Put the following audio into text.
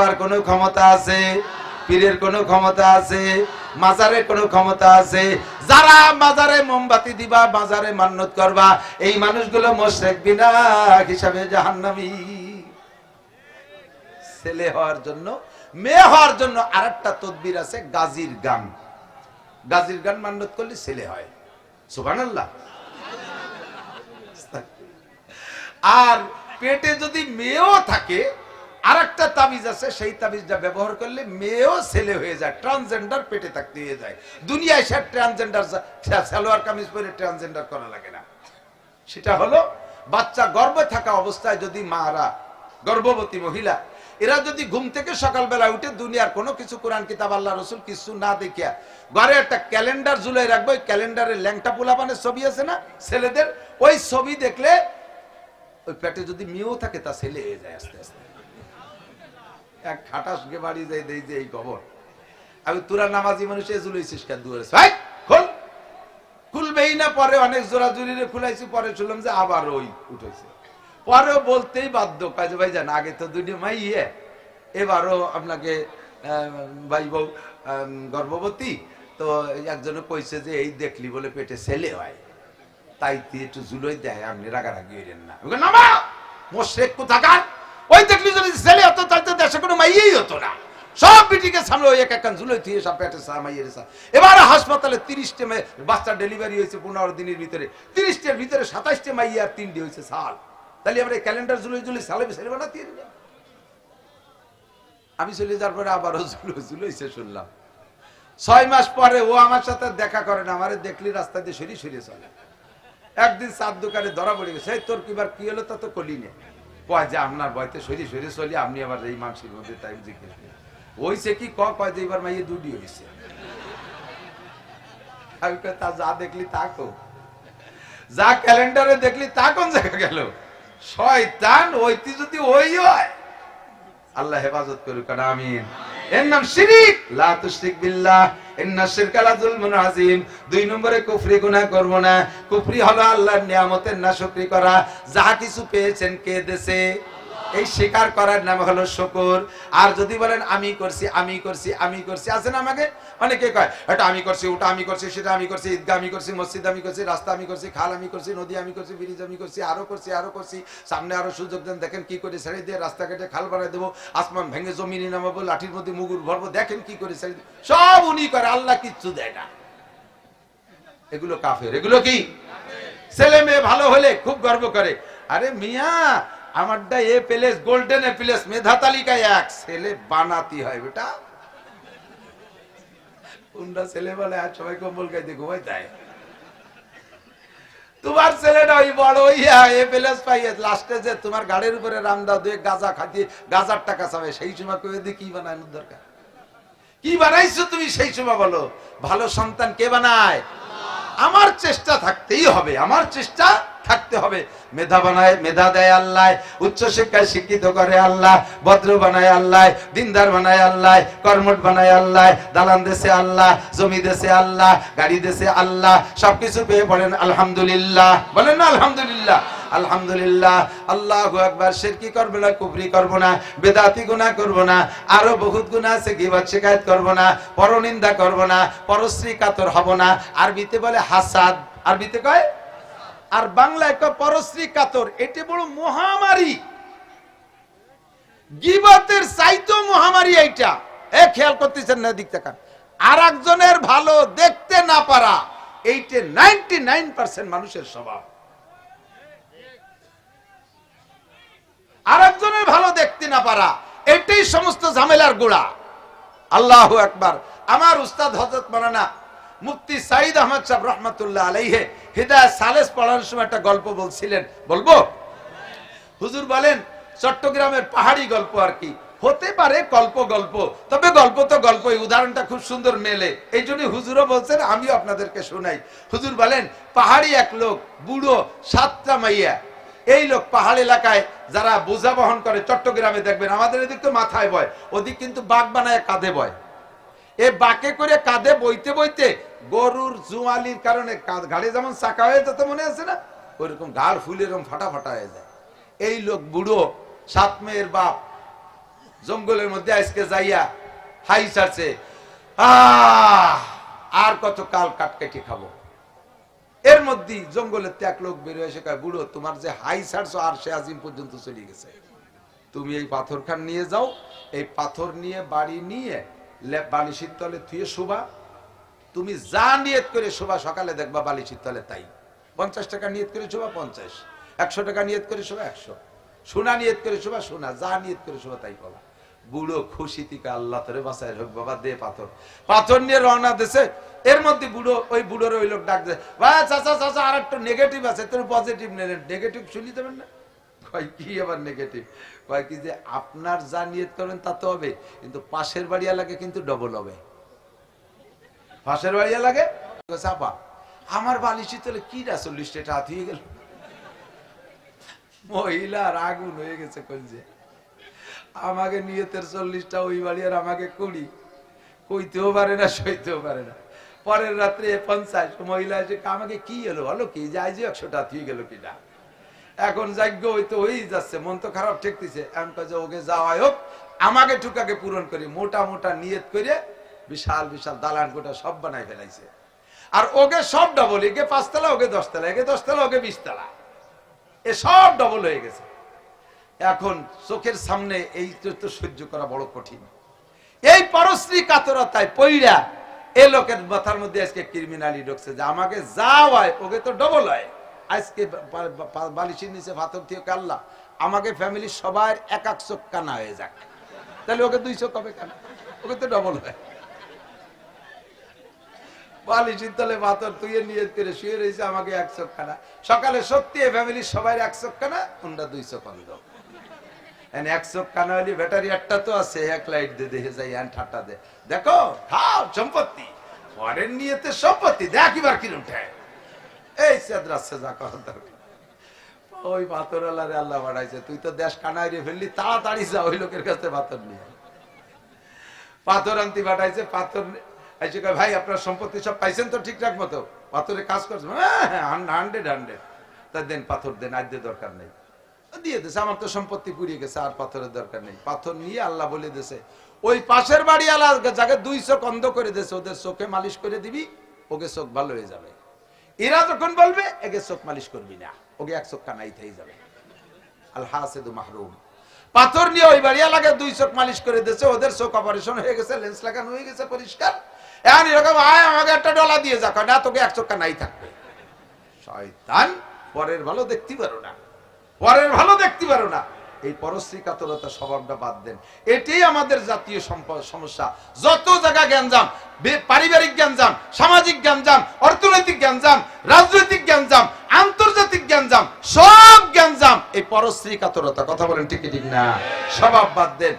বাবার কোনো ক্ষমতা আছে, পীরের কোনো ক্ষমতা আছে, মাজারের কোনো ক্ষমতা আছে, যারা মাজারে মোমবাতি দিবা, মাজারে মান্নত করবা, এই মানুষগুলো মোশরেক বিনা হিসাবে জাহান্নামী। ছেলে হওয়ার জন্য, মেয়ে হওয়ার জন্য আরেকটা তদবির আছে, গাজীর গান। গাজীর গান মান্নত করলে ছেলে হয়। সুবহানাল্লাহ। আর পেটে যদি মেয়েও থাকে আর একটা তাবিজ আছে, সেই তাবিজটা ব্যবহার করলে মেয়েও ছেলে হয়ে যায় ট্রান্সজেন্ডার পেটে থাকতে হয়ে যায়। দুনিয়ায় সে ট্রান্সজেন্ডার সালোয়ার কামিজ পরে ট্রান্সজেন্ডার করা লাগে না। সেটা হলো, বাচ্চা গর্ভে থাকা অবস্থায় যদি মারা, গর্ভবতী মহিলা, এরা যদি ঘুম থেকে সকালবেলা উঠে দুনিয়ার কোনো কিছু, কোরআন, কিতাব, আল্লাহ, রসুল কিছু না দেখিয়া ঘরে একটা ক্যালেন্ডার ঝুলাই রাখব, ওই ক্যালেন্ডারে ল্যাংটা পোলা পোলাপানের ছবি আছে না, ছেলেদের, ওই ছবি দেখলে ওই পেটে যদি মেয়েও থাকে, তা ছেলে হয়ে যায় আস্তে আস্তে। এক খাটাস গে বাড়ি যাই, দেই যে এই খবর আমি তোরা নামাজি মানুষ, এ জুলাইছিস কেন দুয়ারে? ভাই, খোল। খুলবেই না, পরে অনেক জোড়া জুড়িরে খুলাইছি, পরে শুনলাম যে আবার ওই উঠেছে। পরেও বলতেই বাধ্য কাজে ভাই জান আগে তো দুটি মাই ইয়ে এবারও আপনাকে ভাই বউ গর্ভবতী, তো একজনে কইছে যে এই দেখলি বলে পেটে ছেলে হয়। তাই তুই একটু জুলোই দেয়, আপনি রাগারাগি হইলেন না। নামা! মোশেক কোথাকার? ওই দেখলি যদি ছেলে হতো, তাহলে দেশে কোনো মাইয়েই হতো না। সব বিটিকে সামনে ওই এক একখান ঝুলোই থুয়ে সব পেটে সামাইয়ের এবার হাসপাতালে তিরিশটে মেয়ে বাচ্চা ডেলিভারি হয়েছে পনেরো দিনের ভিতরে। তিরিশটার ভিতরে সাতাইশটে মাইয়া আর তিনটে হয়েছে সাল। তাহলে আমরা এই ক্যালেন্ডার ঝুলোই ঝুলি সালে ছেলে বানাতে আমি চলে যাওয়ার পরে আবারও ঝুলো ঝুলোইছে শুনলাম। ছয় মাস পরে ও আমার সাথে দেখা করে না, আমারে দেখলি রাস্তা দিয়ে সরিয়ে সরিয়ে চলে। একদিন চার দোকানে ধরা পড়ে গেছে, "এই তোর কিবার কি হলো তা তো কলি নে। কয় যে আপনার বয়তে চলি আপনি আবার এই মধ্যে তাই জিজ্ঞেস। হইছে কি কয় যে এবার মাইয়ে দুটি হয়েছে আমি তা যা দেখলি তা কো যা ক্যালেন্ডারে দেখলি তা কোন জায়গা গেল? শয়তান ওইটি যদি ওই হয়, আল্লাহ হেফাজত করুক আমিন। এর নাম শিরিক। লা তুশরিক বিল্লাহ। ইন্না শিরকা দুই নম্বরে কুফরি গুনাহ করব না। কুফরি করা। যা কিছু পেয়েছেন কে দেশে এই স্বীকার করার নাম হলো শুকর আর যদি বলেন আমি করছি আমি করছি আমি করছি আছে না আমাকে অনেকে কয় এটা আমি করছি ওটা আমি করছি সেটা আমি করছি ঈদগাহ আমি করছি মসজিদ আমি করছি রাস্তা আমি করছি খাল আমি করছি নদী আমি করছি ব্রিজ আমি করছি আরও করছি আরও করছি সামনে আরও সুযোগ দেন দেখেন কি করে ছেড়ে দিয়ে রাস্তা কেটে খাল বানাই দেবো আসমান ভেঙে জমিনে নামাবো লাঠির মধ্যে মুগুর ভরবো দেখেন কি করে ছেড়ে সব উনি করে আল্লাহ কিচ্ছু দেয় না এগুলো কাফের এগুলো কি ছেলে মেয়ে ভালো হলে খুব গর্ব করে আরে মিয়া আমারটা A plus, golden A plus, মেধা তালিকায় এক। ছেলে বানাতি হয় বেটা। কোনটা ছেলে বলে? আর সবাই কম্বল গাইতে ঘুমাই দেয় তোমার ছেলেটা ওই বড় ইয়া এ প্লেস পাইয়ে লাস্টে যে তোমার গাড়ির উপরে রামদা দুয়ে গাজা খাতিয়ে গাজার টাকা চাবে, সেই সময় কয়ে দিয়ে কি বানানোর দরকার? কি বানাইছো তুমি সেই সময় বলো? ভালো সন্তান কে বানায়? আমার চেষ্টা থাকতেই হবে, আমার চেষ্টা থাকতে হবে। মেধা বানায়, মেধা দেয় আল্লাহ, উচ্চ শিক্ষায় শিক্ষিত করে আল্লাহ, ভদ্র বানায় আল্লাহ, দিনদার বানায় আল্লাহ কর্মট বানায় আল্লাহ, দালান দেশে আল্লাহ, জমি দেশে আল্লাহ, গাড়ি দেশে আল্লাহ, সবকিছু পেয়ে পড়েন, আলহামদুলিল্লাহ। বলেন না, আলহামদুলিল্লাহ। আলহামদুলিল্লাহ, আল্লাহ একবার শেরকি করব না কুবরি করব না, বেদাতি গুণা করব না, আরও বহুত গুণা আছে গিবাদ শিকায়ত করব না, পরনিন্দা করব না, পরশ্রী কাতর হব না, আরবিতে বলে হাসাদ, আরবিতে কয়? আর বাংলায় কয় পরশ্রী কাতর, এটি বড় মহামারী। গিবতের চাইতো মহামারী এইটা। এ খেয়াল করতেছেন না দিক তাকান। আর একজনের ভালো দেখতে না পারা, এইটা নাইনটি নাইন পার্সেন্ট মানুষের স্বভাব। আর একজনের ভালো দেখতে না পারা, এটাই সমস্ত ঝামেলার গোড়া। আল্লাহ একবার আমার উস্তাদ হজরত মারানা মুফতি সাইদ আহমদ সাহেব রহমতুল্লাহ আলাইহে হৃদয় সালেস পড়ানোর সময় একটা গল্প বলছিলেন। বলব? হুজুর বলেন, চট্টগ্রামের পাহাড়ি গল্প আর কি। হতে পারে গল্প গল্প, তবে গল্প তো গল্প উদাহরণটা খুব সুন্দর মেলে। এই জন্য হুজুরও বলছেন, আমিও আপনাদেরকে শোনাই। হুজুর বলেন, পাহাড়ি এক লোক, বুড়ো, সাতটা মাইয়া। এই লোক পাহাড় এলাকায় যারা বোঝা বহন করে, চট্টগ্রামে দেখবেন, আমাদের এদিক তো মাথায় বয়, ওদিক কিন্তু বাঘ বানায় কাঁধে বয়। এ বাকে করে কাঁধে বইতে বইতে গরুর জুয়ালির কারণে ঘাড়ে যেমন চাকা হয়ে যেত মনে আছে না? ওইরকম ঘাড় ফুলে এরকম ফাটা ফাটা হয়ে যায়। এই লোক বুড়ো, সাত মেয়ের বাপ, জঙ্গলের মধ্যে আজকে যাইয়া হাই ছাড়ছে আর কত কাল কাট কেটে খাব? এর মধ্যে জঙ্গলের ত্যাগ লোক বেরোয় এসে বুড়ো, তোমার যে হাই ছাড়ছো, আর সে আজিম পর্যন্ত চলে গেছে। তুমি এই পাথর খান নিয়ে যাও, এই পাথর নিয়ে, বাড়ি নিয়ে বালিশির তলে থুয়ে শোভা তুমি যা নিয়ত করে শোভা সকালে দেখবা বালিশির তলে তাই। পঞ্চাশ টাকা নিয়ত করে শোভা পঞ্চাশ। একশো টাকা নিয়ত করে শোভা একশো। সোনা নিয়ত করে শোভা সোনা। যা নিয়ত করে শোভা তাই পাবা। বুড়ো খুশি থেকে আল্লাহ তোরে বাসায় হোক বাবা, দে পাথর। পাথর নিয়ে রওনা দেশে এর মধ্যে বুড়ো, ওই বুড়োর ওই লোক ডাক দেয়, ভাই, চাচা চাচা আর একটা নেগেটিভ আছে, তোর পজিটিভ নেগেটিভ শুনি দেবেন না? কয়, কি আবার নেগেটিভ কয়, কি যে আপনার যা নিয়ত করেন তা তো হবে, কিন্তু পাশের বাড়ি এলাকে কিন্তু ডবল হবে। পাশের বাড়ি লাগে। চাপা, আমার বালিশি তাহলে কি না চল্লিশ টাকা হাত হয়ে গেল? মহিলার আগুন হয়ে গেছে কলজে আমাকে নিয়তের চল্লিশটা ওই বাড়ি আর আমাকে কুড়ি কইতেও পারে না, সইতেও পারে না। পরের রাত্রে পঞ্চাশ মহিলা এসে, আমাকে কি এলো হলো কি? যাই যে আজ একশোটা থুয়ে গেল কিনা এখন যাজ্ঞ ওই তো হয়েই যাচ্ছে, মন তো খারাপ ঠেকতেছে। এমন কাজে ওকে যাওয়াই হোক, আমাকে টুকাকে পূরণ করি। মোটা মোটা নিয়ত করে বিশাল বিশাল দালান কোটা সব বানাই ফেলাইছে। আর ওকে সব ডবল একে পাঁচতলা, ওকে দশতলা, একে দশতলা, ওকে বিশতলা। এ সব ডবল হয়ে গেছে। এখন চোখের সামনে এই তো সহ্য করা বড় কঠিন। এই পরশ্রী কাতরতায় পইরা এ লোকের মাথার মধ্যে আজকে ক্রিমিনালি ঢুকছে যে আমাকে যা হয়, ওকে তো ডবল হয়। আজকে বালিশের নিচে পাথর থেকে কাল্লা আমাকে ফ্যামিলির সবার এক এক চোখ কানা হয়ে যাক। তাহলে ওকে দুই চোখ হবে কেন? ওকে তো ডবল হয়। বালিশের তলে পাথর তুই নিয়ে করে শুয়ে রয়েছে আমাকে এক চোখ কানা সকালে সত্যি ফ্যামিলির সবাই এক চোখ কানা তোমরা দুই চোখ ব্যাটারি একটা তো আছে, এক লাইট যাই ঠাট্টা দে। দেখো সম্পত্তি। এই পাথর আল্লাহ বাড়াইছে, তুই তো দেশ কানাইরে ফেললি, তাড়াতাড়ি যা, ওই লোকের কাছে পাথর নিয়ে পাথর আনতে পাঠাইছে, পাথর এসে ভাই, আপনার সম্পত্তি সব পাইছেন তো ঠিকঠাক মতো? পাথরে কাজ করছে। হ্যাঁ হ্যাঁ হান্ড্রেড হান্ড্রেড তা দেন, পাথর দেন আজ দরকার নেই। দিয়ে দিছে, আমার তো সম্পত্তি পুড়িয়ে গেছে, আর পাথরের দরকার নেই। পাথর নিয়ে আল্লাহ বলে দিছে, ওই পাশের বাড়ি আল্লাহ যাকে দুই চোখ অন্ধ করে দিছে, ওদের চোখে মালিশ করে দিবি, ওকে চোখ ভালো হয়ে যাবে। এরা যখন বলবে, একে চোখ মালিশ করবি না, ওকে এক চোখ কানাই থেকে যাবে। আল হাসেদু মাহরুম। পাথর নিয়ে ওই বাড়িয়া লাগে দুই চোখ মালিশ করে দিয়েছে, ওদের চোখ অপারেশন হয়ে গেছে, লেন্স লাগানো হয়ে গেছে, পরিষ্কার। এখন এরকম আয়, আমাকে একটা ডলা দিয়ে যাক না, তোকে এক চোখ নাই থাকবে শয়তান, পরের ভালো দেখতে পারো না। পরের ভালো দেখতে পারো না। এই পরশ্রী কাতরতা স্বভাবটা বাদ দেন। এটাই আমাদের জাতীয় সমস্যা। যত জায়গা জ্ঞানজাম পারিবারিক জ্ঞানজাম সামাজিক জ্ঞানজাম অর্থনৈতিক জ্ঞানজাম রাজনৈতিক জ্ঞানজাম আন্তর্জাতিক জ্ঞানজাম সব জ্ঞানজাম এই পরশ্রী কাতরতা কথা বলেন ঠিক ঠিক না? স্বভাব বাদ দেন।